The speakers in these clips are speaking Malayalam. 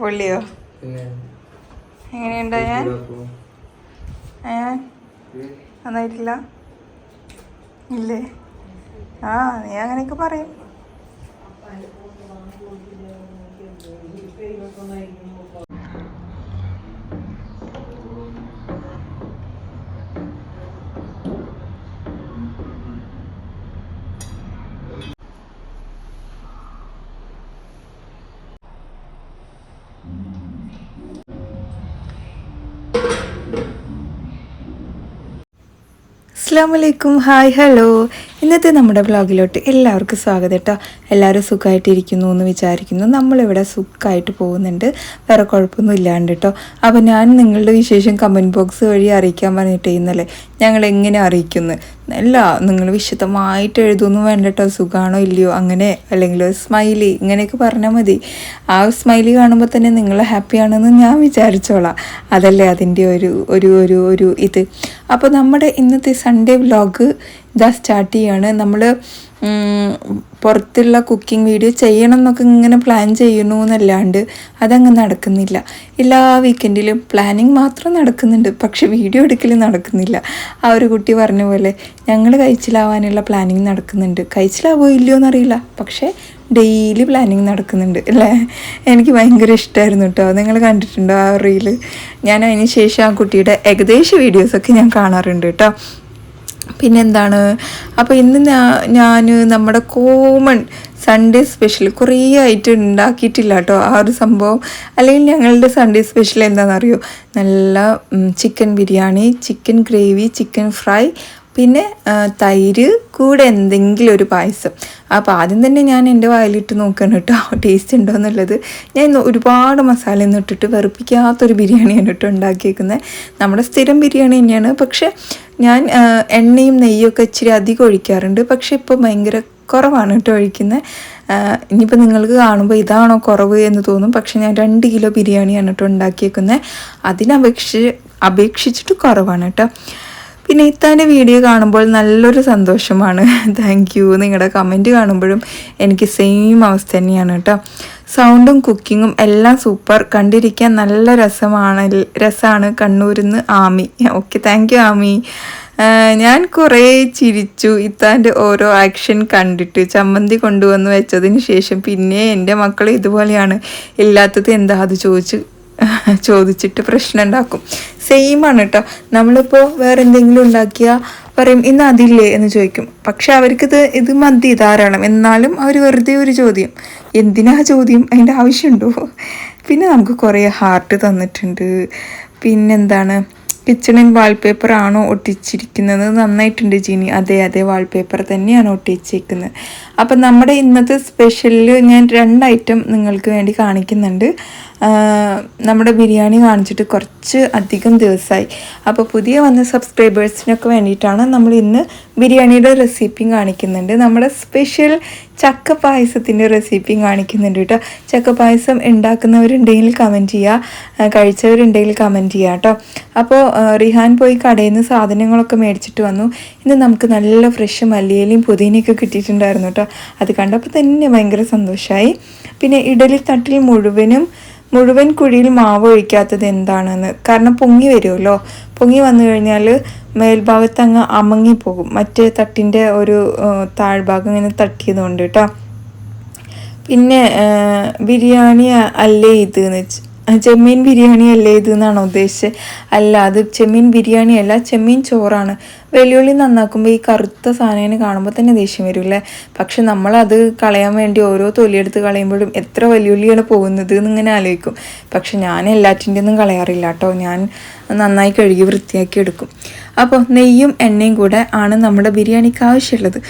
പൊള്ളിയോ? എങ്ങനെയുണ്ട് ഞാൻ? ഞാൻ നന്നായിട്ടില്ല? ഇല്ലേ? ആ നീ അങ്ങനെയൊക്കെ പറയും. അസ്സാം വലൈക്കും ഹായ് ഹലോ. ഇന്നത്തെ നമ്മുടെ വ്ളോഗിലോട്ട് എല്ലാവർക്കും സ്വാഗതം കേട്ടോ എല്ലാവരും സുഖമായിട്ടിരിക്കുന്നു എന്ന് വിചാരിക്കുന്നു. നമ്മളിവിടെ സുഖമായിട്ട് പോകുന്നുണ്ട്. വേറെ കുഴപ്പമൊന്നും ഇല്ലാണ്ട് കേട്ടോ അപ്പോൾ ഞാൻ നിങ്ങളുടെ വിശേഷം കമന്റ് ബോക്സ് വഴി അറിയിക്കാൻ പറഞ്ഞിട്ട് ഇന്നലെ ഞങ്ങൾ എങ്ങനെ അറിയിക്കുന്നു? അല്ല നിങ്ങൾ വിശദമായിട്ട് എഴുതൊന്നും വേണ്ട കേട്ടോ സുഖമാണോ ഇല്ലയോ? അങ്ങനെ. അല്ലെങ്കിൽ സ്മൈലി ഇങ്ങനെയൊക്കെ പറഞ്ഞാൽ മതി. ആ സ്മൈലി കാണുമ്പോൾ തന്നെ നിങ്ങൾ ഹാപ്പിയാണെന്ന് ഞാൻ വിചാരിച്ചോളാം. അതല്ലേ അതിന്റെ ഒരു ഒരു ഒരു ഒരു ഇത്. അപ്പോൾ നമ്മുടെ ഇന്നത്തെ സൺഡേ വ്ലോഗ് ഇതാ സ്റ്റാർട്ട് ചെയ്യാണ്. നമ്മൾ പുറത്തുള്ള കുക്കിംഗ് വീഡിയോ ചെയ്യണം എന്നൊക്കെ ഇങ്ങനെ പ്ലാൻ ചെയ്യണു എന്നല്ലാണ്ട് അതങ്ങ് നടക്കുന്നില്ല. എല്ലാ വീക്കെൻഡിലും പ്ലാനിങ് മാത്രം നടക്കുന്നുണ്ട്. പക്ഷെ വീഡിയോ എടുക്കൽ നടക്കുന്നില്ല. ആ ഒരു കുട്ടി പറഞ്ഞ പോലെ ഞങ്ങൾ കഴിച്ചിലാവാനുള്ള പ്ലാനിങ് നടക്കുന്നുണ്ട്. കഴിച്ചിലാവോ ഇല്ലയോ എന്നറിയില്ല. പക്ഷേ ഡെയിലി പ്ലാനിങ് നടക്കുന്നുണ്ട് അല്ലേ? എനിക്ക് ഭയങ്കര ഇഷ്ടമായിരുന്നു കേട്ടോ നിങ്ങൾ കണ്ടിട്ടുണ്ടോ ആ റീൽ ഞാൻ അതിന് ശേഷം ആ കുട്ടിയുടെ ഏകദേശ വീഡിയോസൊക്കെ ഞാൻ കാണാറുണ്ട് കേട്ടോ പിന്നെന്താണ്? അപ്പോൾ ഇന്ന് ഞാൻ നമ്മുടെ കോമൺ സൺഡേ സ്പെഷ്യൽ കുറേ ആയിട്ട് ഉണ്ടാക്കിയിട്ടില്ല കേട്ടോ. ആ ഒരു സംഭവം. അല്ലെങ്കിൽ ഞങ്ങളുടെ സൺഡേ സ്പെഷ്യൽ എന്താണെന്നറിയോ? നല്ല chicken biryani chicken gravy chicken fry പിന്നെ തൈര് കൂടെ എന്തെങ്കിലും ഒരു പായസം. അപ്പോൾ ആദ്യം തന്നെ ഞാൻ എന്റെ വായിലിട്ട് നോക്കണം കേട്ടോ ടേസ്റ്റ് ഉണ്ടോ എന്നുള്ളത്. ഞാൻ ഒരുപാട് മസാല ഒന്നും ഇട്ടിട്ട് വെറുപ്പിക്കാത്തൊരു ബിരിയാണിയാണ് കേട്ടോ ഉണ്ടാക്കിയേക്കുന്നത് നമ്മുടെ സ്ഥിരം ബിരിയാണി തന്നെയാണ്. പക്ഷേ ഞാൻ എണ്ണയും നെയ്യൊക്കെ ഇച്ചിരി അധികം ഒഴിക്കാറുണ്ട്. പക്ഷേ ഇപ്പോൾ ഭയങ്കര കുറവാണ് കേട്ടോ ഒഴിക്കുന്നത് ഇനിയിപ്പോൾ നിങ്ങൾക്ക് കാണുമ്പോൾ ഇതാണോ കുറവ് എന്ന് തോന്നും. പക്ഷെ ഞാൻ രണ്ട് കിലോ ബിരിയാണിയാണ് കേട്ടോ ഉണ്ടാക്കിയേക്കുന്നത് അതിനപേക്ഷിച്ച് അപേക്ഷിച്ചിട്ട് കുറവാണ് കേട്ടോ. പിന്നെ ഇത്താന്റെ വീഡിയോ കാണുമ്പോൾ നല്ലൊരു സന്തോഷമാണ്. താങ്ക് യു നിങ്ങളുടെ കമന്റ് കാണുമ്പോഴും എനിക്ക് സെയിം അവസ്ഥ തന്നെയാണ് കേട്ടോ. സൗണ്ടും കുക്കിങ്ങും എല്ലാം സൂപ്പർ കണ്ടിരിക്കാൻ നല്ല രസമാണ് രസമാണ് കണ്ണൂരിൽ നിന്ന് Ami. Okay thank you Ami. ഞാൻ കുറേ ചിരിച്ചു ഇത്താന്റെ ഓരോ ആക്ഷൻ കണ്ടിട്ട്. ചമ്മന്തി കൊണ്ടുവന്ന് വെച്ചതിന് ശേഷം പിന്നെ എന്റെ മക്കൾ ഇതുപോലെയാണ്. ഇല്ലാത്തത് എന്താ അത് ചോദിച്ച് ചോദിച്ചിട്ട് പ്രശ്നം ഉണ്ടാക്കും സെയിം ആണ് കേട്ടോ നമ്മളിപ്പോൾ വേറെ എന്തെങ്കിലും ഉണ്ടാക്കിയാൽ പറയും ഇന്ന് അതില്ലേ? എന്ന് ചോദിക്കും. പക്ഷെ അവർക്കിത് ഇത് മതി ധാരാളം. എന്നാലും അവർ വെറുതെ ഒരു ചോദ്യം. എന്തിനാ ചോദ്യം? അതിന്റെ ആവശ്യമുണ്ടോ? പിന്നെ നമുക്ക് കുറേ ഹാർട്ട് തന്നിട്ടുണ്ട്. പിന്നെന്താണ്? കിച്ചണിൽ വാൾപേപ്പർ ആണോ ഒട്ടിച്ചിരിക്കുന്നത്? നന്നായിട്ടുണ്ട് ജീനി. അതെ അതെ വാൾപേപ്പർ തന്നെയാണ് ഒട്ടിച്ചേക്കുന്നത് അപ്പം നമ്മുടെ ഇന്നത്തെ സ്പെഷ്യലിൽ ഞാൻ രണ്ട് ഐറ്റം നിങ്ങൾക്ക് വേണ്ടി കാണിക്കുന്നുണ്ട്. നമ്മുടെ ബിരിയാണി കാണിച്ചിട്ട് കുറച്ച് അധികം ദിവസമായി അപ്പോൾ പുതിയ വന്ന സബ്സ്ക്രൈബേഴ്സിനൊക്കെ വേണ്ടിയിട്ടാണ് നമ്മൾ ഇന്ന് ബിരിയാണിയുടെ റെസിപ്പിയും കാണിക്കുന്നുണ്ട്. നമ്മുടെ സ്പെഷ്യൽ ചക്ക പായസത്തിന്റെ റെസിപ്പിയും കാണിക്കുന്നുണ്ട് കേട്ടോ. ചക്ക പായസം ഉണ്ടാക്കുന്നവരുണ്ടെങ്കിൽ കമന്റ് ചെയ്യുക. കഴിച്ചവരുണ്ടെങ്കിൽ കമന്റ് ചെയ്യുക കേട്ടോ. അപ്പോൾ റിഹാൻ പോയി കടയിൽ നിന്ന് സാധനങ്ങളൊക്കെ മേടിച്ചിട്ട് വന്നു. ഇന്ന് നമുക്ക് നല്ല ഫ്രഷ് മല്ലിയിലയും പുതിനയൊക്കെ കിട്ടിയിട്ടുണ്ടായിരുന്നു കേട്ടോ. അത് കണ്ടപ്പോൾ തന്നെ ഭയങ്കര സന്തോഷമായി പിന്നെ ഇഡലി തട്ടിൽ മുഴുവനും മുഴുവൻ കുഴിയിൽ മാവ് ഒഴിക്കാത്തത് എന്താണെന്ന്. കാരണം പൊങ്ങി വരുമല്ലോ. പൊങ്ങി വന്നു കഴിഞ്ഞാൽ മേൽഭാഗത്ത് അങ്ങ് അമങ്ങിപ്പോകും മറ്റേ തട്ടിന്റെ ഒരു താഴ്ഭാഗം ഇങ്ങനെ തട്ടിയതുകൊണ്ട് കേട്ടോ. പിന്നെ ബിരിയാണി അല്ലേ ഇത് എന്ന് വെച്ച്. ചെമ്മീൻ ബിരിയാണി അല്ലേ ഇത് എന്നാണോ ഉദ്ദേശിച്ചത്. അല്ല അത് ചെമ്മീൻ ബിരിയാണി അല്ല ചെമ്മീൻ ചോറാണ്. വെല്ലുവിളി നന്നാക്കുമ്പോൾ ഈ കറുത്ത സാധനം കാണുമ്പോൾ തന്നെ ദേഷ്യം വരില്ലേ? പക്ഷെ നമ്മളത് കളയാൻ വേണ്ടി ഓരോ തൊലിയെടുത്ത് കളയുമ്പോഴും എത്ര വെല്ലുവിളിയാണ് പോകുന്നത് എന്നിങ്ങനെ ആലോചിക്കും. പക്ഷെ ഞാൻ എല്ലാറ്റിന്റെ ഒന്നും കളയാറില്ല കേട്ടോ. ഞാൻ നന്നായി കഴുകി വൃത്തിയാക്കി എടുക്കും. അപ്പോൾ നെയ്യും എണ്ണയും കൂടെ ആണ് നമ്മുടെ ബിരിയാണിക്ക് ആവശ്യമുള്ളത്.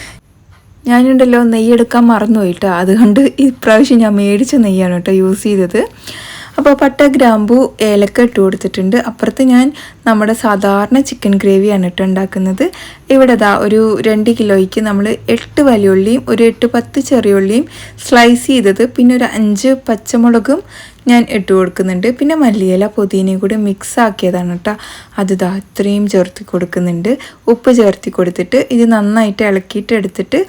ഞാനുണ്ടല്ലോ നെയ്യ് എടുക്കാൻ മറന്നുപോയിട്ടോ അതുകൊണ്ട് ഇപ്രാവശ്യം ഞാൻ മേടിച്ച നെയ്യാണ് കേട്ടോ യൂസ് ചെയ്തത്. അപ്പോൾ പട്ട ഗ്രാമ്പു ഏലക്ക ഇട്ട് കൊടുത്തിട്ടുണ്ട്. അപ്പുറത്ത് ഞാൻ നമ്മുടെ സാധാരണ ചിക്കൻ ഗ്രേവിയാണ് ഇട്ട് ഉണ്ടാക്കുന്നത്. ഇവിടെ ദാ ഒരു രണ്ട് കിലോയ്ക്ക് നമ്മൾ എട്ട് വലിയുള്ളിയും ഒരു എട്ട് പത്ത് ചെറിയുള്ളിയും സ്ലൈസ് ചെയ്തത്. പിന്നെ ഒരു അഞ്ച് പച്ചമുളകും ഞാൻ ഇട്ട് കൊടുക്കുന്നുണ്ട്. പിന്നെ മല്ലിയില പുതിനയും കൂടി മിക്സ് ആക്കിയതാണ് കേട്ടോ അത് ഇതാ ഇത്രയും ചേർത്തി കൊടുക്കുന്നുണ്ട്. ഉപ്പ് ചേർത്തി കൊടുത്തിട്ട് ഇത് നന്നായിട്ട് ഇളക്കിയിട്ട് എടുത്തിട്ട്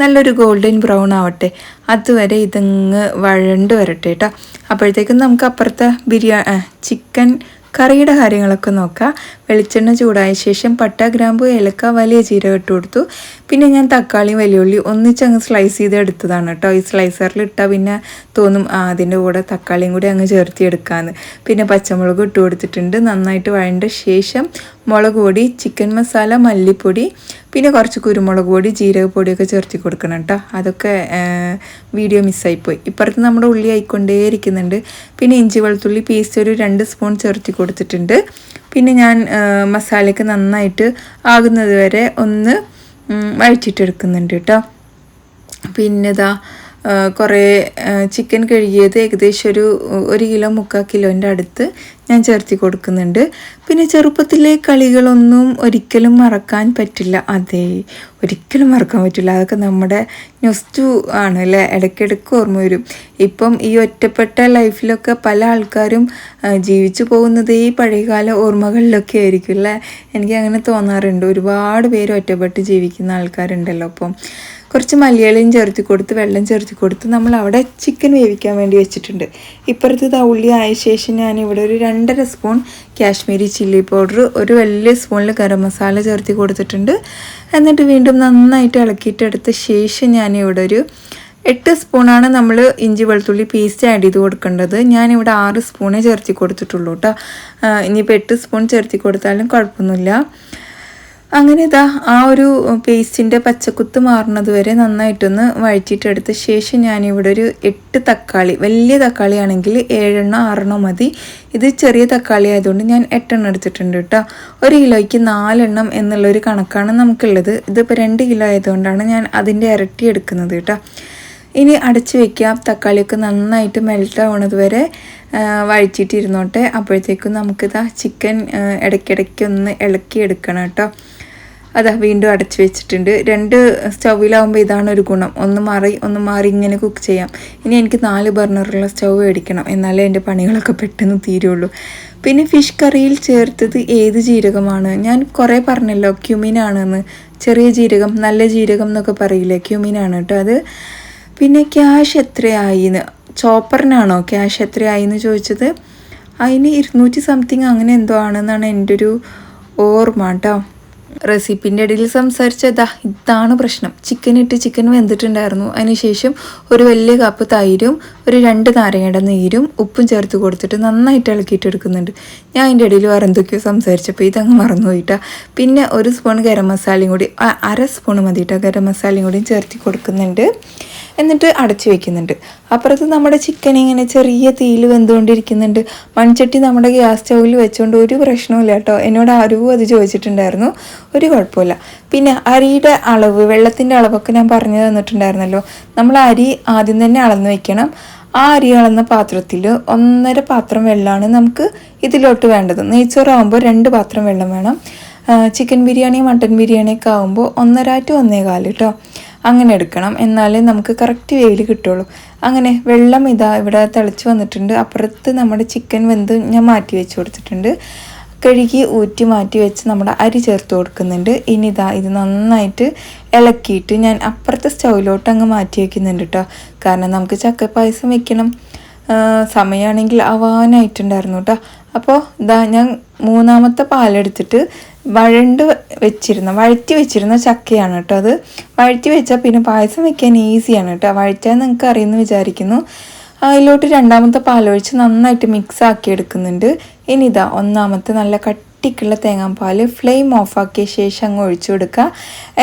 നല്ലൊരു ഗോൾഡൻ ബ്രൗൺ ആവട്ടെ. അതുവരെ ഇതങ്ങ് വഴണ്ട് വരട്ടെ കേട്ടോ അപ്പോഴത്തേക്കും നമുക്ക് അപ്പുറത്തെ ബിരിയാണി ചിക്കൻ കറിയുടെ കാര്യങ്ങളൊക്കെ നോക്കാം. വെളിച്ചെണ്ണ ചൂടായ ശേഷം പട്ട ഗ്രാമ്പു ഏലക്ക വലിയ ജീരകം ഇട്ട് കൊടുത്തു. പിന്നെ ഞാൻ തക്കാളിയും വലിയുള്ളി ഒന്നിച്ചങ്ങ് സ്ലൈസ് ചെയ്ത് എടുത്തതാണ് കേട്ടോ ഈ സ്ലൈസറിൽ ഇട്ടാൽ പിന്നെ തോന്നും ആ അതിന്റെ കൂടെ തക്കാളിയും കൂടി അങ്ങ് ചേർത്തി എടുക്കാമെന്ന് പിന്നെ പച്ചമുളക് ഇട്ട് കൊടുത്തിട്ടുണ്ട്. നന്നായിട്ട് വഴണ്ട ശേഷം മുളക് പൊടി ചിക്കൻ മസാല മല്ലിപ്പൊടി പിന്നെ കുറച്ച് കുരുമുളക് പൊടി ജീരകപ്പൊടിയൊക്കെ ചേർത്തി കൊടുക്കണം കേട്ടോ അതൊക്കെ വീഡിയോ മിസ്സായിപ്പോയി ഇപ്പുറത്ത് നമ്മുടെ ഉള്ളി ആയിക്കൊണ്ടേയിരിക്കുന്നുണ്ട്. പിന്നെ ഇഞ്ചി വെളുത്തുള്ളി പേസ്റ്റ് ഒരു രണ്ട് സ്പൂൺ ചേർത്തി കൊടുത്തിട്ടുണ്ട്. പിന്നെ ഞാൻ മസാലയ്ക്ക് നന്നായിട്ട് ആകുന്നത് വരെ ഒന്ന് വഴിച്ചിട്ടെടുക്കുന്നുണ്ട് കേട്ടോ പിന്നെ ഇതാ കുറേ ചിക്കൻ കഴുകിയത് ഏകദേശം ഒരു ഒരു കിലോ മുക്കാൽ കിലോന്റെ അടുത്ത് ഞാൻ ചേർത്തി കൊടുക്കുന്നുണ്ട്. പിന്നെ ചെറുപ്പത്തിലെ കളികളൊന്നും ഒരിക്കലും മറക്കാൻ പറ്റില്ല. അതെ ഒരിക്കലും മറക്കാൻ പറ്റില്ല. അതൊക്കെ നമ്മുടെ ന്യൂസ്റ്റു ആണ് അല്ലേ? ഇടയ്ക്കിടയ്ക്ക് ഓർമ്മ വരും. ഇപ്പം ഈ ഒറ്റപ്പെട്ട ലൈഫിലൊക്കെ പല ആൾക്കാരും ജീവിച്ചു പോകുന്നത് ഈ പഴയകാല ഓർമ്മകളിലൊക്കെ ആയിരിക്കും അല്ലേ? എനിക്ക് അങ്ങനെ തോന്നാറുണ്ട്. ഒരുപാട് പേര് ഒറ്റപ്പെട്ട് ജീവിക്കുന്ന ആൾക്കാരുണ്ടല്ലോ അപ്പം കുറച്ച് മല്ലിയിലയും ചേർത്തി കൊടുത്ത് വെള്ളം ചേർത്തി കൊടുത്ത് നമ്മൾ അവിടെ ചിക്കൻ വേവിക്കാൻ വേണ്ടി വെച്ചിട്ടുണ്ട്. ഇപ്പുറത്ത് തൗള്ളി ആയ ശേഷം ഞാൻ ഇവിടെ ഒരു രണ്ടര സ്പൂൺ കാശ്മീരി ചില്ലി പൗഡർ ഒരു വലിയ സ്പൂണിൽ ഗരം മസാല ചേർത്തി കൊടുത്തിട്ടുണ്ട്. എന്നിട്ട് വീണ്ടും നന്നായിട്ട് ഇളക്കിയിട്ടെടുത്ത ശേഷം ഞാൻ ഇവിടെ ഒരു എട്ട് സ്പൂണാണ് നമ്മൾ ഇഞ്ചി വെളുത്തുള്ളി പേസ്റ്റ് ആഡ് ചെയ്ത് കൊടുക്കേണ്ടത്. ഞാനിവിടെ ആറ് സ്പൂണേ ചേർത്തി കൊടുത്തിട്ടുള്ളൂ കേട്ടോ ഇനിയിപ്പോൾ എട്ട് സ്പൂൺ ചേർത്തി കൊടുത്താലും കുഴപ്പമൊന്നുമില്ല. അങ്ങനെ ഇതാ ആ ഒരു പേസ്റ്റിന്റെ പച്ചക്കുത്ത് മാറുന്നത് വരെ നന്നായിട്ടൊന്ന് വഴറ്റിയിട്ടെടുത്ത ശേഷം ഞാനിവിടെ ഒരു എട്ട് തക്കാളി വലിയ തക്കാളി ആണെങ്കിൽ ഏഴെണ്ണോ ആറെണ്ണോ മതി. ഇത് ചെറിയ തക്കാളി ആയതുകൊണ്ട് ഞാൻ എട്ടെണ്ണം എടുത്തിട്ടുണ്ട് കേട്ടോ. ഒരു കിലോയ്ക്ക് നാലെണ്ണം എന്നുള്ളൊരു കണക്കാണ് നമുക്കുള്ളത്. ഇതിപ്പോൾ രണ്ട് കിലോ ആയതുകൊണ്ടാണ് ഞാൻ അതിന്റെ ഇരട്ടി എടുക്കുന്നത് കേട്ടോ. ഇനി അടച്ചു വെക്കാം തക്കാളിയൊക്കെ നന്നായിട്ട് മെൽറ്റ് ആവുന്നത് വരെ വഴിച്ചിട്ടിരുന്നോട്ടെ അപ്പോഴത്തേക്കും നമുക്കിതാ ചിക്കൻ ഇടയ്ക്കിടയ്ക്ക് ഒന്ന് ഇളക്കി എടുക്കണം കേട്ടോ. അതാ വീണ്ടും അടച്ചു വെച്ചിട്ടുണ്ട്. രണ്ട് സ്റ്റൗവിലാവുമ്പോൾ ഇതാണ് ഒരു ഗുണം. ഒന്ന് മാറി ഒന്ന് മാറി ഇങ്ങനെ കുക്ക് ചെയ്യാം. ഇനി എനിക്ക് നാല് ബർണറുള്ള സ്റ്റൗ മേടിക്കണം. എന്നാലേ എന്റെ പണികളൊക്കെ പെട്ടെന്ന് തീരുള്ളൂ. പിന്നെ ഫിഷ് കറിയിൽ ചേർത്തത് ഏത് ജീരകമാണ്? ഞാൻ കുറേ പറഞ്ഞല്ലോ ക്യുമിനാണെന്ന് ചെറിയ ജീരകം നല്ല ജീരകം എന്നൊക്കെ പറയില്ലേ ക്യുമിനാണ് കേട്ടോ അത്. പിന്നെ ക്യാഷ് എത്രയായി എന്ന്. ചോപ്പറിനാണോ ക്യാഷ് എത്രയായി എന്ന് ചോദിച്ചത്. അതിന് ഇരുന്നൂറ്റി സംതിങ് അങ്ങനെ എന്തോ ആണെന്നാണ് എന്റെ ഒരു ഓർമ്മ കേട്ടോ. റെസിപ്പിന്റെ ഇടയിൽ സംസാരിച്ചതാ ഇതാണ് പ്രശ്നം. ചിക്കൻ ഇട്ട് ചിക്കൻ വെന്തിട്ടുണ്ടായിരുന്നു. അതിനുശേഷം ഒരു വലിയ കപ്പ് തൈരും ഒരു രണ്ട് നാരങ്ങയുടെ നീരും ഉപ്പും ചേർത്ത് കൊടുത്തിട്ട് നന്നായിട്ട് ഇളക്കിയിട്ട് എടുക്കുന്നുണ്ട്. ഞാൻ അതിന്റെ ഇടയിൽ വേറെ എന്തൊക്കെയോ സംസാരിച്ചപ്പോൾ ഇതങ്ങ് മറന്നുപോയിട്ടാ. പിന്നെ ഒരു സ്പൂൺ ഗരം മസാലയും കൂടി അര സ്പൂൺ മതിയിട്ടാ ഗരം മസാലയും കൂടി ചേർത്തി കൊടുക്കുന്നുണ്ട്. എന്നിട്ട് അടച്ചു വെക്കുന്നുണ്ട്. അപ്പുറത്ത് നമ്മുടെ ചിക്കൻ ഇങ്ങനെ ചെറിയ തീയിൽ വെന്തുകൊണ്ടിരിക്കുന്നുണ്ട്. മൺചട്ടി നമ്മുടെ ഗ്യാസ് സ്റ്റൗവിൽ വെച്ചുകൊണ്ട് ഒരു പ്രശ്നവുമില്ല കേട്ടോ. എന്നോട് ആരും അത് ചോദിച്ചിട്ടുണ്ടായിരുന്നു. ഒരു കുഴപ്പമില്ല പിന്നെ അരിയുടെ അളവ് വെള്ളത്തിന്റെ അളവൊക്കെ ഞാൻ പറഞ്ഞു തന്നിട്ടുണ്ടായിരുന്നല്ലോ. നമ്മൾ അരി ആദ്യം തന്നെ അളന്ന് വെക്കണം. ആ അരി അളന്ന പാത്രത്തിൽ ഒന്നര പാത്രം വെള്ളമാണ് നമുക്ക് ഇതിലോട്ട് വേണ്ടത്. നെയ്ച്ചോറാകുമ്പോൾ രണ്ട് പാത്രം വെള്ളം വേണം. ചിക്കൻ ബിരിയാണി മട്ടൻ ബിരിയാണിയൊക്കെ ആകുമ്പോൾ ഒന്നര ടു ഒന്നേകാൽ കേട്ടോ. അങ്ങനെ എടുക്കണം. എന്നാലേ നമുക്ക് കറക്റ്റ് വെയിൽ കിട്ടുള്ളൂ. അങ്ങനെ വെള്ളം ഇതാ ഇവിടെ തിളച്ച് വന്നിട്ടുണ്ട്. അപ്പുറത്ത് നമ്മുടെ ചിക്കൻ വെന്ത് ഞാൻ മാറ്റി വെച്ച് കൊടുത്തിട്ടുണ്ട്. കഴുകി ഊറ്റി മാറ്റി വെച്ച് നമ്മുടെ അരി ചേർത്ത് കൊടുക്കുന്നുണ്ട്. ഇനി ഇതാ ഇത് നന്നായിട്ട് ഇളക്കിയിട്ട് ഞാൻ അപ്പുറത്തെ സ്റ്റൗവിലോട്ട് അങ്ങ് മാറ്റി വയ്ക്കുന്നുണ്ട് കേട്ടോ കാരണം നമുക്ക് ചക്ക പായസം വെക്കണം. സമയമാണെങ്കിൽ ആവാനായിട്ടുണ്ടായിരുന്നു കേട്ടോ അപ്പോൾ ഇതാ ഞാൻ മൂന്നാമത്തെ പാലെടുത്തിട്ട് വഴണ്ട് വെച്ചിരുന്ന വഴറ്റി വെച്ചിരുന്ന ചക്കയാണ് കേട്ടോ അത്. വഴറ്റി വെച്ചാൽ പിന്നെ പായസം വെക്കാൻ ഈസിയാണ് കേട്ടോ. വഴറ്റാൻ നിങ്ങൾക്ക് അറിയുമെന്ന് വിചാരിക്കുന്നു. അതിലോട്ട് രണ്ടാമത്തെ പാലൊഴിച്ച് നന്നായിട്ട് മിക്സ് ആക്കി എടുക്കുന്നുണ്ട് ഇനി ഇതാ ഒന്നാമത്തെ നല്ല കട്ടിക്കുള്ള തേങ്ങാപ്പാൽ ഫ്ലെയിം ഓഫാക്കിയ ശേഷം അങ്ങ് ഒഴിച്ചു കൊടുക്കുക.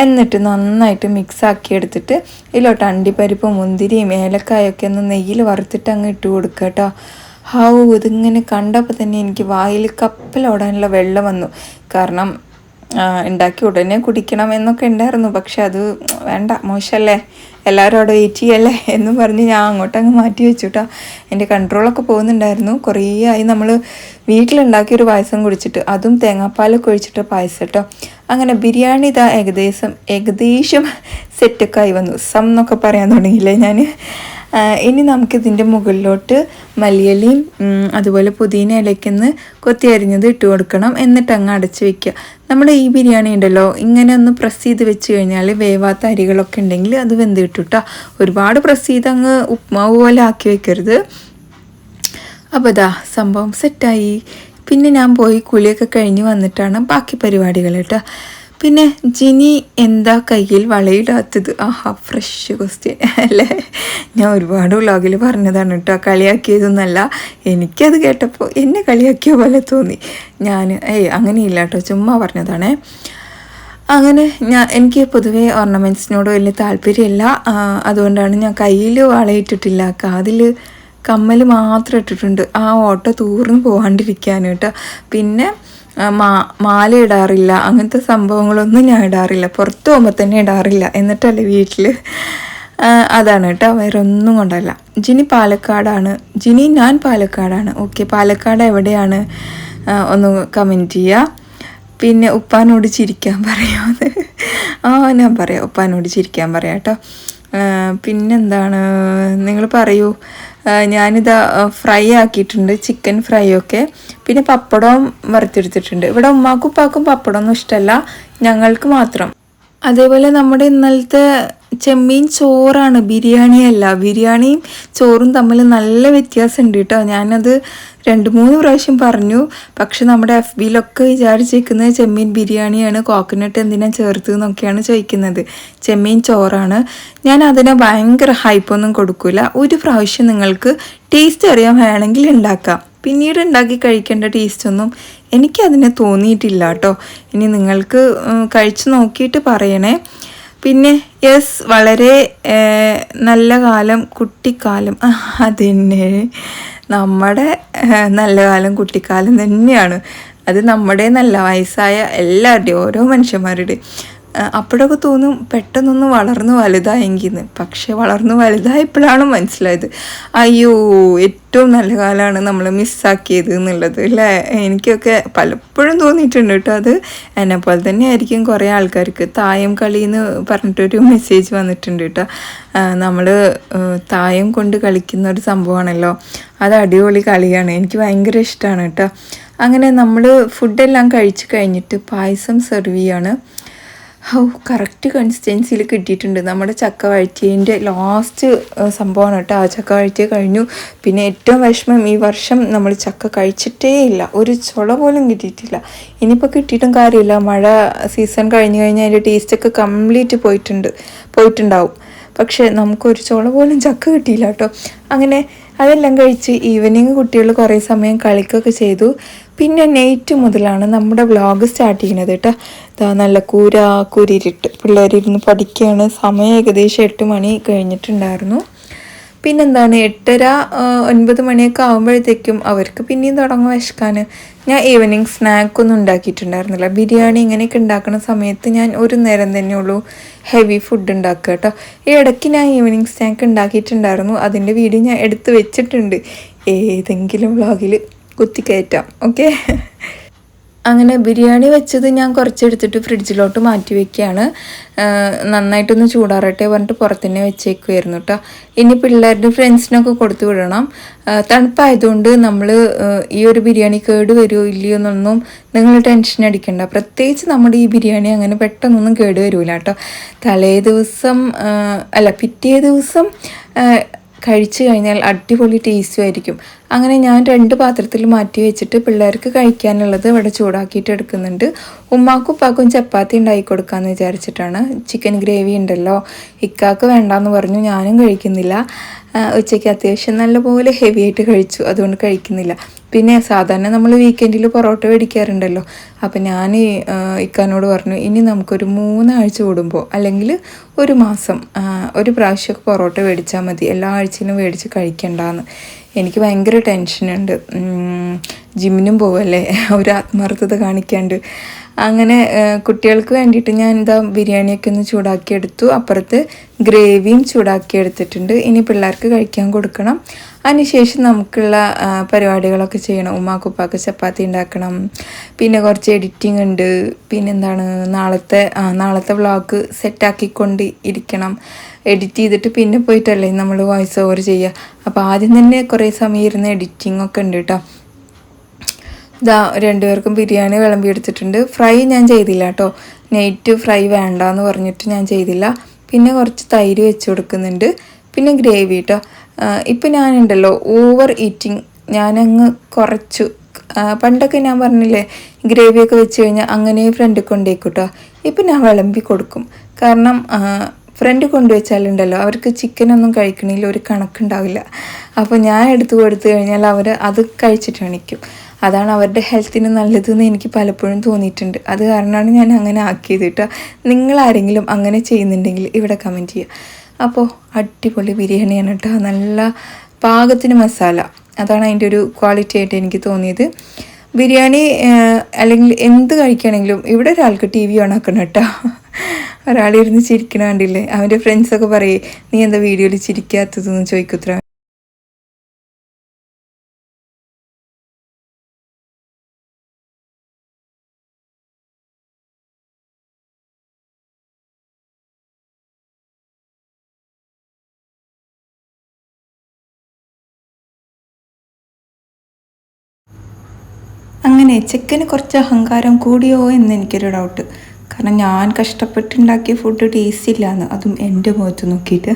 എന്നിട്ട് നന്നായിട്ട് മിക്സ് ആക്കി എടുത്തിട്ട് ഇതിലോട്ട് അണ്ടിപ്പരിപ്പ് മുന്തിരിയും ഏലക്കായൊക്കെ ഒന്ന് നെയ്യിൽ വറുത്തിട്ട് അങ്ങ് ഇട്ട് കൊടുക്കുക കേട്ടോ. ഹൗ ഇതിങ്ങനെ കണ്ടപ്പോൾ തന്നെ എനിക്ക് വായിൽ കപ്പലോടാനുള്ള വെള്ളം വന്നു. കാരണം ഉണ്ടാക്കി ഉടനെ കുടിക്കണം എന്നൊക്കെ ഉണ്ടായിരുന്നു. പക്ഷെ അത് വേണ്ട മോശമല്ലേ എല്ലാവരും അവിടെ വെയിറ്റ് ചെയ്യല്ലേ? എന്ന് പറഞ്ഞ് ഞാൻ അങ്ങോട്ട് അങ്ങ് മാറ്റി കേട്ടോ എന്റെ കൺട്രോളൊക്കെ പോകുന്നുണ്ടായിരുന്നു. കുറേ ആയി നമ്മൾ വീട്ടിലുണ്ടാക്കിയൊരു പായസം കുടിച്ചിട്ട് അതും തേങ്ങാപ്പാലൊക്കെ ഒഴിച്ചിട്ട് പായസം കേട്ടോ. അങ്ങനെ ബിരിയാണി ഇതാ ഏകദേശം ഏകദേശം സെറ്റൊക്കെ ആയി വന്നു. സം എന്നൊക്കെ പറയാൻ തുടങ്ങിയില്ലേ ഞാൻ ഇനി നമുക്കിതിന്റെ മുകളിലോട്ട് മല്ലിയലയും അതുപോലെ പുതിന ഇലയ്ക്കുന്ന് കൊത്തി അരിഞ്ഞത് ഇട്ട് കൊടുക്കണം. എന്നിട്ട് അങ്ങ് അടച്ച് വെക്കുക. നമ്മുടെ ഈ ബിരിയാണി ഉണ്ടല്ലോ ഇങ്ങനെ ഒന്ന് പ്രസ് ചെയ്ത് വെച്ച് കഴിഞ്ഞാൽ വേവാത്ത അരികളൊക്കെ ഉണ്ടെങ്കിൽ അത് വെന്ത് കിട്ടും ഒരുപാട് പ്രസ് ചെയ്ത് അങ്ങ് ഉപ്മാവ് പോലെ ആക്കി വെക്കരുത്. അപ്പോൾ ഇതാ സംഭവം സെറ്റായി പിന്നെ ഞാൻ പോയി കുളിയൊക്കെ കഴിഞ്ഞ് വന്നിട്ടാണ് ബാക്കി പരിപാടികൾ കേട്ടോ പിന്നെ ജിനി എന്താ കയ്യിൽ വളയിടാത്തത്? ആഹാ ഫ്രഷ് ക്വസ്റ്റ്യൻ അല്ലേ? ഞാൻ ഒരുപാട് വ്ളോഗിൽ പറഞ്ഞതാണ് കേട്ടോ കളിയാക്കിയതൊന്നല്ല. എനിക്കത് കേട്ടപ്പോൾ എന്നെ കളിയാക്കിയ പോലെ തോന്നി. ഞാൻ ഏയ് അങ്ങനെയില്ല കേട്ടോ ചുമ്മാ പറഞ്ഞതാണേ. അങ്ങനെ ഞാൻ എനിക്ക് പൊതുവേ ഓർണമെന്റ്സിനോട് വലിയ താല്പര്യമില്ല അതുകൊണ്ടാണ് ഞാൻ കയ്യിൽ വളയിട്ടിട്ടില്ല. കാതിൽ കമ്മൽ മാത്രം ഇട്ടിട്ടുണ്ട്. ആ ഓട്ട തൂർന്ന് പോകാണ്ടിരിക്കാൻ കേട്ടോ പിന്നെ മാ മാല ഇടാറില്ല അങ്ങനത്തെ സംഭവങ്ങളൊന്നും ഞാൻ ഇടാറില്ല പുറത്ത് പോകുമ്പോൾ തന്നെ ഇടാറില്ല എന്നിട്ടല്ലേ വീട്ടിൽ അതാണ് കേട്ടോ വേറെ ഒന്നും കൊണ്ടല്ല. ജിനി പാലക്കാടാണ് ജിനി ഞാൻ പാലക്കാടാണ് ഓക്കെ പാലക്കാട് എവിടെയാണ്? ഒന്ന് കമന്റ് ചെയ്യുക പിന്നെ ഉപ്പാനോട് ചിരിക്കാൻ പറയാമെന്ന് ആ ഞാൻ പറയാം ഉപ്പാനോട് ചിരിക്കാൻ പറയാം കേട്ടോ. പിന്നെന്താണ് നിങ്ങൾ പറയൂ. ഞാനിതാ ഫ്രൈ ആക്കിയിട്ടുണ്ട് ചിക്കൻ ഫ്രൈ ഒക്കെ. പിന്നെ പപ്പടവും വറുത്തെടുത്തിട്ടുണ്ട്. ഇവിടെ ഉമ്മാക്കും ഉപ്പാക്കും പപ്പടമൊന്നും ഇഷ്ടമല്ല ഞങ്ങൾക്ക് മാത്രം. അതേപോലെ നമ്മുടെ ഇന്നലത്തെ ചെമ്മീൻ ചോറാണ് ബിരിയാണി അല്ല. ബിരിയാണിയും ചോറും തമ്മിൽ നല്ല വ്യത്യാസമുണ്ട് കേട്ടോ. ഞാനത് രണ്ട് മൂന്ന് പ്രാവശ്യം പറഞ്ഞു. പക്ഷെ നമ്മുടെ എഫ് ബിയിലൊക്കെ വിചാരിച്ചിരിക്കുന്നത് ചെമ്മീൻ ബിരിയാണിയാണ്. കോക്കനട്ട് എന്തിനാ ചേർത്ത് എന്നൊക്കെയാണ് ചോദിക്കുന്നത്. ചെമ്മീൻ ചോറാണ്. ഞാൻ അതിനെ ഭയങ്കര ഹൈപ്പൊന്നും കൊടുക്കില്ല ഒരു പ്രാവശ്യം നിങ്ങൾക്ക് ടേസ്റ്റ് അറിയാൻ വേണമെങ്കിൽ ഉണ്ടാക്കാം. പിന്നീട് ഉണ്ടാക്കി കഴിക്കേണ്ട ടേസ്റ്റൊന്നും എനിക്കതിനെ തോന്നിയിട്ടില്ല കേട്ടോ. ഇനി നിങ്ങൾക്ക് കഴിച്ചു നോക്കിയിട്ട് പറയണേ. പിന്നെ യെസ് വളരെ നല്ല കാലം കുട്ടിക്കാലം. അതന്നെ. നമ്മുടെ നല്ല കാലം കുട്ടിക്കാലം തന്നെയാണ്. അത് നമ്മുടെ നല്ല വയസ്സായ എല്ലാവരുടെയും ഓരോ മനുഷ്യന്മാരുടെയും. അപ്പോഴൊക്കെ തോന്നും പെട്ടെന്നൊന്ന് വളർന്നു വലുതായെങ്കിന്ന്. പക്ഷേ വളർന്നു വലുതായപ്പോഴാണ് മനസ്സിലായത്. അയ്യോ ഏറ്റവും നല്ല കാലമാണ് നമ്മൾ മിസ്സാക്കിയത് എന്നുള്ളത് അല്ലേ? എനിക്കൊക്കെ പലപ്പോഴും തോന്നിയിട്ടുണ്ട് കേട്ടോ അത്. എന്നെ പോലെ തന്നെ ആയിരിക്കും കുറേ ആൾക്കാർക്ക്. തായം കളി എന്ന് പറഞ്ഞിട്ടൊരു മെസ്സേജ് വന്നിട്ടുണ്ട് കേട്ടോ. നമ്മൾ തായം കൊണ്ട് കളിക്കുന്ന ഒരു സംഭവമാണല്ലോ. അത് അടിപൊളി കളിയാണ്. എനിക്ക് ഭയങ്കര ഇഷ്ടമാണ് കേട്ടോ. അങ്ങനെ നമ്മൾ ഫുഡെല്ലാം കഴിച്ച് കഴിഞ്ഞിട്ട് പായസം സെർവ് ചെയ്യാണ്. ഹൗ കറക്റ്റ് കൺസിസ്റ്റൻസിയിൽ കിട്ടിയിട്ടുണ്ട്. നമ്മുടെ ചക്ക വഴറ്റിയതിന്റെ ലാസ്റ്റ് സംഭവമാണ് കേട്ടോ. ആ ചക്ക വഴറ്റിയ കഴിഞ്ഞു. പിന്നെ ഏറ്റവും വിഷമം ഈ വർഷം നമ്മൾ ചക്ക കഴിച്ചിട്ടേ ഇല്ല. ഒരു ചുള പോലും കിട്ടിയിട്ടില്ല. ഇനിയിപ്പോൾ കിട്ടിയിട്ടും കാര്യമില്ല. മഴ സീസൺ കഴിഞ്ഞു കഴിഞ്ഞാൽ അതിന്റെ ടേസ്റ്റൊക്കെ കംപ്ലീറ്റ് പോയിട്ടുണ്ട്. പോയിട്ടുണ്ടാവും. പക്ഷേ നമുക്കൊരു ചോള പോലും ചക്ക കിട്ടിയില്ല കേട്ടോ. അങ്ങനെ അതെല്ലാം കഴിച്ച് ഈവനിങ് കുട്ടികൾ കുറേ സമയം കളിക്കുകയൊക്കെ ചെയ്തു. പിന്നെ നൈറ്റ് മുതലാണ് നമ്മുടെ വ്ളോഗ് സ്റ്റാർട്ട് ചെയ്യുന്നത് കേട്ടോ. ഇതാ നല്ല കൂര കുരിരിട്ട്. പിള്ളേരിരുന്ന് പഠിക്കുകയാണ് സമയം ഏകദേശം എട്ട് മണി കഴിഞ്ഞിട്ടുണ്ടായിരുന്നു. പിന്നെന്താണ്? എട്ടര ഒൻപത് മണിയൊക്കെ ആകുമ്പോഴത്തേക്കും അവർക്ക് പിന്നെയും തുടങ്ങും വിശക്കാൻ ഞാൻ ഈവനിങ് സ്നാക്കൊന്നും ഉണ്ടാക്കിയിട്ടുണ്ടായിരുന്നില്ല. ബിരിയാണി ഇങ്ങനെയൊക്കെ ഉണ്ടാക്കുന്ന സമയത്ത് ഞാൻ ഒരു നേരം തന്നെ ഉള്ളൂ ഹെവി ഫുഡ് ഉണ്ടാക്കുക കേട്ടോ. ഈ ഇടയ്ക്ക് ഞാൻ ഈവനിങ് സ്നാക്ക് ഉണ്ടാക്കിയിട്ടുണ്ടായിരുന്നു. അതിന്റെ വീഡിയോ ഞാൻ എടുത്ത് വെച്ചിട്ടുണ്ട്. ഏതെങ്കിലും വ്ളോഗിൽ കുത്തിക്കയറ്റാം ഓക്കെ? അങ്ങനെ ബിരിയാണി വെച്ചത് ഞാൻ കുറച്ചെടുത്തിട്ട് ഫ്രിഡ്ജിലോട്ട് മാറ്റി വെക്കുകയാണ്. നന്നായിട്ടൊന്ന് ചൂടാറട്ടെ പറഞ്ഞിട്ട് പുറത്തന്നെ വെച്ചേക്കുമായിരുന്നു കേട്ടോ ഇനി പിള്ളേരുടെ ഫ്രണ്ട്സിനൊക്കെ കൊടുത്തു വിടണം. തണുപ്പായതുകൊണ്ട് നമ്മൾ ഈ ഒരു ബിരിയാണി കേട് വരുമോ ഇല്ലയോ എന്നൊന്നും നിങ്ങൾ ടെൻഷൻ അടിക്കണ്ട. പ്രത്യേകിച്ച് നമ്മുടെ ഈ ബിരിയാണി അങ്ങനെ പെട്ടെന്നൊന്നും കേട് വരില്ല കേട്ടോ തലേ ദിവസം അല്ല പിറ്റേ ദിവസം കഴിച്ചു കഴിഞ്ഞാൽ അടിപൊളി ടേസ്റ്റും ആയിരിക്കും. അങ്ങനെ ഞാൻ രണ്ട് പാത്രത്തിൽ മാറ്റി വെച്ചിട്ട് പിള്ളേർക്ക് കഴിക്കാനുള്ളത് ഇവിടെ ചൂടാക്കിയിട്ട് എടുക്കുന്നുണ്ട്. ഉമ്മാക്കും ഉപ്പാക്കും ചപ്പാത്തി ഉണ്ടാക്കി കൊടുക്കാമെന്ന് വിചാരിച്ചിട്ടാണ്. ചിക്കൻ ഗ്രേവി ഉണ്ടല്ലോ. ഇക്കാക്ക് വേണ്ടാന്ന് പറഞ്ഞു ഞാനും കഴിക്കുന്നില്ല. ഉച്ചയ്ക്ക് അത്യാവശ്യം നല്ലപോലെ ഹെവി ആയിട്ട് കഴിച്ചു അതുകൊണ്ട് കഴിക്കുന്നില്ല. പിന്നെ സാധാരണ നമ്മൾ വീക്കെൻഡിൽ പൊറോട്ട മേടിക്കാറുണ്ടല്ലോ. അപ്പം ഞാൻ ഇക്കാനോട് പറഞ്ഞു ഇനി നമുക്കൊരു മൂന്നാഴ്ച കൂടുമ്പോൾ അല്ലെങ്കിൽ ഒരു മാസം ഒരു പ്രാവശ്യമൊക്കെ പൊറോട്ട മേടിച്ചാൽ മതി. എല്ലാ ആഴ്ചയിലും മേടിച്ച് കഴിക്കണ്ടെന്ന്. എനിക്ക് ഭയങ്കര ടെൻഷനുണ്ട് ജിമ്മിനും പോവല്ലേ? ഒരു ആത്മാർത്ഥത കാണിക്കാണ്ട്. അങ്ങനെ കുട്ടികൾക്ക് വേണ്ടിയിട്ട് ഞാൻ എന്താ ബിരിയാണിയൊക്കെ ഒന്ന് ചൂടാക്കിയെടുത്തു. അപ്പുറത്ത് ഗ്രേവിയും ചൂടാക്കി എടുത്തിട്ടുണ്ട് ഇനി പിള്ളേർക്ക് കഴിക്കാൻ കൊടുക്കണം. അതിനുശേഷം നമുക്കുള്ള പരിപാടികളൊക്കെ ചെയ്യണം. ഉമ്മാക്കുപ്പാക്ക് ചപ്പാത്തി ഉണ്ടാക്കണം. പിന്നെ കുറച്ച് എഡിറ്റിംഗ് ഉണ്ട്. പിന്നെ എന്താണ് നാളത്തെ നാളത്തെ വ്ളോഗ് സെറ്റാക്കിക്കൊണ്ട് ഇരിക്കണം. എഡിറ്റ് ചെയ്തിട്ട് പിന്നെ പോയിട്ടല്ലേ നമ്മൾ വോയിസ് ഓവർ ചെയ്യുക. അപ്പോൾ ആദ്യം തന്നെ കുറേ സമയം ഇരുന്ന് എഡിറ്റിംഗ് ഒക്കെ ഉണ്ട് കേട്ടോ ഇതാ രണ്ടുപേർക്കും ബിരിയാണി വിളമ്പി എടുത്തിട്ടുണ്ട് ഫ്രൈ ഞാൻ ചെയ്തില്ല കേട്ടോ. നെയ്റ്റ് ഫ്രൈ വേണ്ട എന്ന് പറഞ്ഞിട്ട് ഞാൻ ചെയ്തില്ല. പിന്നെ കുറച്ച് തൈര് വെച്ച് കൊടുക്കുന്നുണ്ട്. പിന്നെ ഗ്രേവി കേട്ടോ. ഇപ്പം ഞാനുണ്ടല്ലോ ഓവർ ഈറ്റിംഗ്. ഞാനങ്ങ് കുറച്ചു പണ്ടൊക്കെ ഞാൻ പറഞ്ഞില്ലേ ഗ്രേവിയൊക്കെ വെച്ച് കഴിഞ്ഞാൽ അങ്ങനെ ഫ്രണ്ട് കൊണ്ടേക്കൂട്ടോ ഇപ്പം ഞാൻ വിളമ്പി കൊടുക്കും. കാരണം ഫ്രണ്ട് കൊണ്ടുവച്ചാലുണ്ടല്ലോ അവർക്ക് ചിക്കനൊന്നും കഴിക്കണമെങ്കിൽ ഒരു കണക്കുണ്ടാവില്ല. അപ്പോൾ ഞാൻ എടുത്തു കൊടുത്തു കഴിഞ്ഞാൽ അവർ അത് കഴിച്ചിട്ട് എണിക്കും. അതാണ് അവരുടെ ഹെൽത്തിന് നല്ലതെന്ന് എനിക്ക് പലപ്പോഴും തോന്നിയിട്ടുണ്ട്. അത് കാരണമാണ് ഞാൻ അങ്ങനെ ആക്കിയത് കേട്ടോ. നിങ്ങളാരെങ്കിലും അങ്ങനെ ചെയ്യുന്നുണ്ടെങ്കിൽ ഇവിടെ കമന്റ് ചെയ്യുക. അപ്പോൾ അടിപൊളി ബിരിയാണിയാണ് കേട്ടോ. നല്ല പാകത്തിന് മസാല. അതാണ് അതിന്റെ ഒരു ക്വാളിറ്റി ആയിട്ട് എനിക്ക് തോന്നിയത്. ബിരിയാണി അല്ലെങ്കിൽ എന്ത് കഴിക്കുകയാണെങ്കിലും ഇവിടെ ഒരാൾക്ക് ടി വി ഓൺ ആക്കണം കേട്ടോ. ഒരാളിരുന്ന് ചിരിക്കണ കണ്ടില്ലേ? അവന്റെ ഫ്രണ്ട്സൊക്കെ പറയേ നീ എന്താ വീഡിയോയിൽ ചിരിക്കാത്തതെന്ന് ചോദിക്കുത്ര അങ്ങനെ ചെക്കന് കുറച്ച് അഹങ്കാരം കൂടിയോ എന്ന് എനിക്കൊരു ഡൗട്ട് കാരണം ഞാൻ കഷ്ടപ്പെട്ടുണ്ടാക്കിയ ഫുഡ് ടേസ്റ്റ് ഇല്ലാന്ന്. അതും എന്റെ മുഖത്ത് നോക്കിയിട്ട്.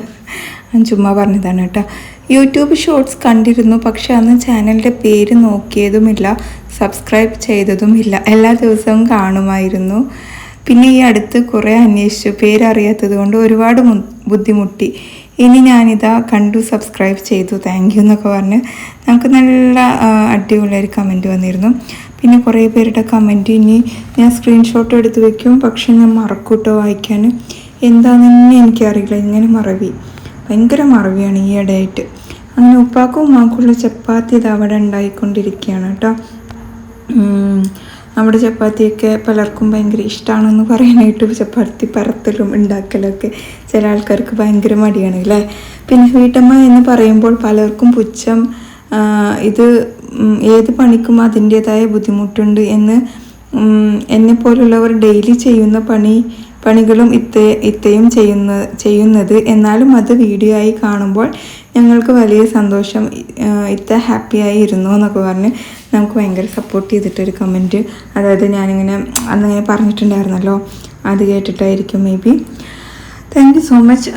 ഞാൻ ചുമ്മാ പറഞ്ഞതാണ് കേട്ടോ. യൂട്യൂബ് ഷോർട്സ് കണ്ടിരുന്നു പക്ഷെ അന്ന് ചാനലിന്റെ പേര് നോക്കിയതുമില്ല സബ്സ്ക്രൈബ് ചെയ്തതുമില്ല. എല്ലാ ദിവസവും കാണുമായിരുന്നു. പിന്നെ ഈ അടുത്ത് കുറേ അന്വേഷിച്ചു. പേരറിയാത്തത് കൊണ്ട് ഒരുപാട് ബുദ്ധിമുട്ടി. ഇനി ഞാനിതാ കണ്ടു സബ്സ്ക്രൈബ് ചെയ്തു. താങ്ക് യു എന്നൊക്കെ പറഞ്ഞ്. നമുക്ക് നല്ല അടിപൊളിയൊരു കമന്റ് വന്നിരുന്നു. പിന്നെ കുറേ പേരുടെ കമന്റ് ഇനി ഞാൻ സ്ക്രീൻഷോട്ട് എടുത്ത് വെക്കും. പക്ഷെ ഞാൻ മറക്കൂട്ടോ വായിക്കാൻ എന്താണെന്ന് എനിക്കറിയില്ല. ഇങ്ങനെ മറവി. ഭയങ്കര മറവിയാണ് ഈ ഇടയായിട്ട്. അങ്ങനെ ഉപ്പാക്കും ഉമ്മാക്കുള്ള ചപ്പാത്തി ഇത് അവിടെ ഉണ്ടായിക്കൊണ്ടിരിക്കുകയാണ് കേട്ടോ. നമ്മുടെ ചപ്പാത്തിയൊക്കെ പലർക്കും ഭയങ്കര ഇഷ്ടമാണെന്ന് പറയാനായിട്ട് ചപ്പാത്തി പരത്തലും ഉണ്ടാക്കലൊക്കെ ചില ആൾക്കാർക്ക് ഭയങ്കര മടിയാണ് അല്ലേ? പിന്നെ വീട്ടമ്മ എന്ന് പറയുമ്പോൾ പലർക്കും പുച്ഛം ഇത് ഏത് പണിക്കും അതിന്റേതായ ബുദ്ധിമുട്ടുണ്ട് എന്ന് എന്നെ പോലുള്ളവർ ഡെയിലി ചെയ്യുന്ന പണി പണികളും ഇത്ത ഇത്തയും ചെയ്യുന്ന ചെയ്യുന്നത്. എന്നാലും അത് വീഡിയോ ആയി കാണുമ്പോൾ ഞങ്ങൾക്ക് വലിയ സന്തോഷം ഇത്ത ഹാപ്പിയായി ഇരുന്നു എന്നൊക്കെ പറഞ്ഞ് നമുക്ക് ഭയങ്കര സപ്പോർട്ട് ചെയ്തിട്ടൊരു കമന്റ് അതായത് ഞാനിങ്ങനെ അന്നിങ്ങനെ പറഞ്ഞിട്ടുണ്ടായിരുന്നല്ലോ. അത് കേട്ടിട്ടായിരിക്കും maybe thank you so much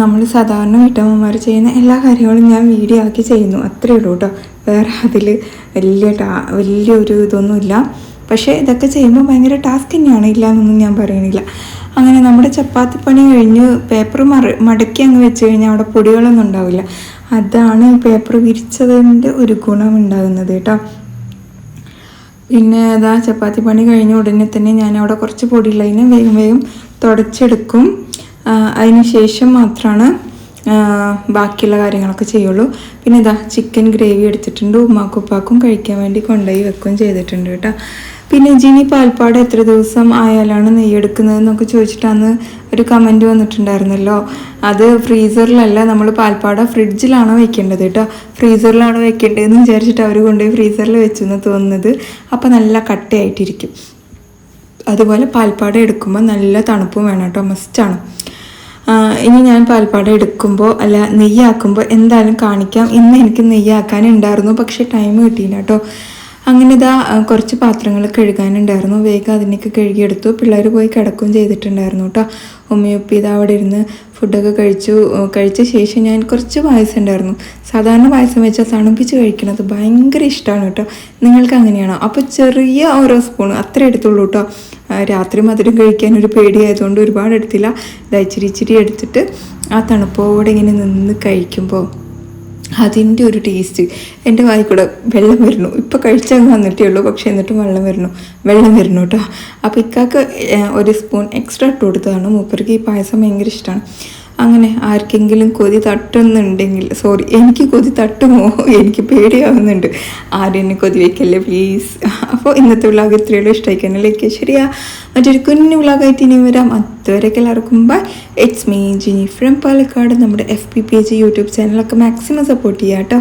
നമ്മൾ സാധാരണ വീട്ടമ്മമാർ ചെയ്യുന്ന എല്ലാ കാര്യങ്ങളും ഞാൻ വീഡിയോ ആക്കി ചെയ്യുന്നു. അത്രയേ ഉള്ളൂ കേട്ടോ വേറെ അതിൽ വലിയ ടാ വലിയൊരു ഇതൊന്നുമില്ല. പക്ഷേ ഇതൊക്കെ ചെയ്യുമ്പോൾ ഭയങ്കര ടാസ്ക് തന്നെയാണ്. ഇല്ല എന്നൊന്നും ഞാൻ പറയണില്ല. അങ്ങനെ നമ്മുടെ ചപ്പാത്തി പണി കഴിഞ്ഞ് പേപ്പർ മറ മടക്കി അങ്ങ് വെച്ച് കഴിഞ്ഞാൽ അവിടെ പൊടികളൊന്നും ഉണ്ടാവില്ല. അതാണ് പേപ്പർ വിരിച്ചതിന്റെ ഒരു ഗുണം ഉണ്ടാകുന്നത് കേട്ടോ പിന്നെ അതാ ചപ്പാത്തി പണി കഴിഞ്ഞ ഉടനെ തന്നെ ഞാൻ അവിടെ കുറച്ച് പൊടിയുള്ളതിനെ വേഗം വേഗം തുടച്ചെടുക്കും. ആ, അതിന് ശേഷം മാത്രമാണ് ബാക്കിയുള്ള കാര്യങ്ങളൊക്കെ ചെയ്യുള്ളൂ. പിന്നെ ഇതാ ചിക്കൻ ഗ്രേവി എടുത്തിട്ടുണ്ട് ഉമ്മാക്കും ഉപ്പാക്കും കഴിക്കാൻ വേണ്ടി കൊണ്ടുപോയി വെക്കുകയും ചെയ്തിട്ടുണ്ട് കേട്ടോ. പിന്നെ ജിനി പാൽപ്പാട് എത്ര ദിവസം ആയാലാണ് നെയ്യെടുക്കുന്നത് എന്നൊക്കെ ചോദിച്ചിട്ടാണ് ഒരു കമന്റ് വന്നിട്ടുണ്ടായിരുന്നല്ലോ. അത് ഫ്രീസറിലല്ല നമ്മൾ പാൽപ്പാട ഫ്രിഡ്ജിലാണ് വെക്കേണ്ടത് കേട്ടോ. ഫ്രീസറിലാണ് വെക്കേണ്ടതെന്ന് വിചാരിച്ചിട്ട് അവർ കൊണ്ടുപോയി ഫ്രീസറിൽ വെച്ചു എന്ന് തോന്നുന്നത്. അപ്പോൾ നല്ല കട്ടയായിട്ടിരിക്കും. അതുപോലെ പാൽപ്പാട എടുക്കുമ്പോൾ നല്ല തണുപ്പും വേണം കേട്ടോ. മസ്റ്റാണ് ഇനി ഞാൻ പാൽപ്പാട എടുക്കുമ്പോൾ അല്ല നെയ്യാക്കുമ്പോൾ എന്തായാലും കാണിക്കാം. ഇന്ന് എനിക്ക് നെയ്യാക്കാനുണ്ടായിരുന്നു പക്ഷേ ടൈം കിട്ടിയില്ല കേട്ടോ. അങ്ങനെ ഇതാ കുറച്ച് പാത്രങ്ങൾ കഴുകാനുണ്ടായിരുന്നു. വേഗം അതിനൊക്കെ കഴുകിയെടുത്തു. പിള്ളേർ പോയി കിടക്കുകയും ചെയ്തിട്ടുണ്ടായിരുന്നു കേട്ടോ. ഉമ്മയൊപ്പി ഇതാ അവിടെ ഇരുന്ന് ഫുഡൊക്കെ കഴിച്ചു. കഴിച്ച ശേഷം ഞാൻ കുറച്ച് പായസം ഉണ്ടായിരുന്നു. സാധാരണ പായസം വെച്ചാൽ തണുപ്പിച്ച് കഴിക്കണത് ഭയങ്കര ഇഷ്ടമാണ് കേട്ടോ. നിങ്ങൾക്ക് അങ്ങനെയാണോ? അപ്പോൾ ചെറിയ ഓരോ സ്പൂൺ അത്ര എടുത്തുള്ളൂ കേട്ടോ. രാത്രി മധുരം കഴിക്കാൻ ഒരു പേടിയായതുകൊണ്ട് ഒരുപാട് എടുത്തില്ല. ഇച്ചിരി ഇച്ചിരി എടുത്തിട്ട് ആ തണുപ്പോടെ ഇങ്ങനെ നിന്ന് കഴിക്കുമ്പോൾ അതിന്റെ ഒരു ടേസ്റ്റ്. എന്റെ വായിക്കൂടെ കൂടെ വെള്ളം വരുന്നു. ഇപ്പോൾ കഴിച്ചങ്ങ് വന്നിട്ടേ ഉള്ളൂ. പക്ഷേ എന്നിട്ടും വെള്ളം വരുന്നു. വെള്ളം വരുന്നു കേട്ടോ. അപ്പോൾ ഇക്കാക്ക് ഒരു സ്പൂൺ എക്സ്ട്രാ ഇട്ട് കൊടുത്തതാണ്. മൂപ്പർക്ക് ഈ പായസം ഭയങ്കര ഇഷ്ടമാണ്. അങ്ങനെ ആർക്കെങ്കിലും കൊതി തട്ടുന്നുണ്ടെങ്കിൽ സോറി എനിക്ക് കൊതി തട്ടുമോ? എനിക്ക് പേടിയാവുന്നുണ്ട്. ആരും എന്നെ കൊതി വയ്ക്കല്ലേ പ്ലീസ് അപ്പോൾ ഇന്നത്തെ വ്ളോഗ് ഇത്രയുള്ളൂ ഇഷ്ടമായിക്കാനല്ലേ ശരിയാ മറ്റൊരു കുഞ്ഞു വ്ളോഗായിട്ട് ഇനി വരാം. അതുവരെയൊക്കെ എല്ലാവർക്കും bye it's me Jini from Palakkad. നമ്മുടെ എഫ് പി പേജ് യൂട്യൂബ് ചാനലൊക്കെ മാക്സിമം സപ്പോർട്ട് ചെയ്യാം കേട്ടോ